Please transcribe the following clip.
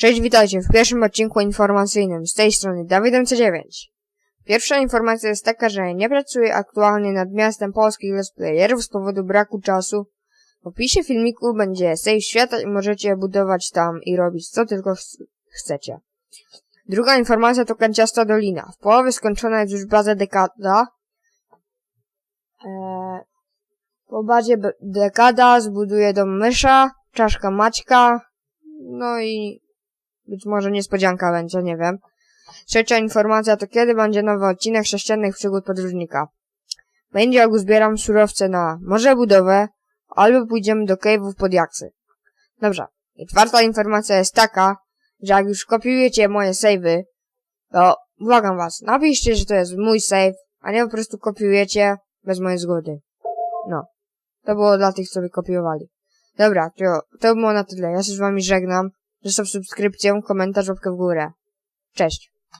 Cześć, witajcie w pierwszym odcinku informacyjnym z tej strony Dawid MC9. Pierwsza informacja jest taka, że nie pracuję aktualnie nad miastem polskich let's z powodu braku czasu. W opisie filmiku będzie save świata i możecie budować tam i robić co tylko ch- chcecie. Druga informacja to Kanciasta Dolina. W połowie skończona jest już baza Dekada. Eee, po bazie Dekada zbuduję dom Mysza, czaszka Maćka, no i być może niespodzianka będzie, nie wiem. Trzecia informacja to kiedy będzie nowy odcinek sześciennych przygód podróżnika. Będzie jak uzbieram surowce na może budowę, albo pójdziemy do cave'ów pod jaksy. Dobrze. I czwarta informacja jest taka, że jak już kopiujecie moje save'y, to błagam was, napiszcie, że to jest mój save, a nie po prostu kopiujecie bez mojej zgody. No. To było dla tych, co by kopiowali. Dobra, to, to było na tyle. Ja się z wami żegnam. Zostaw subskrypcję, komentarz, łapkę w górę. Cześć.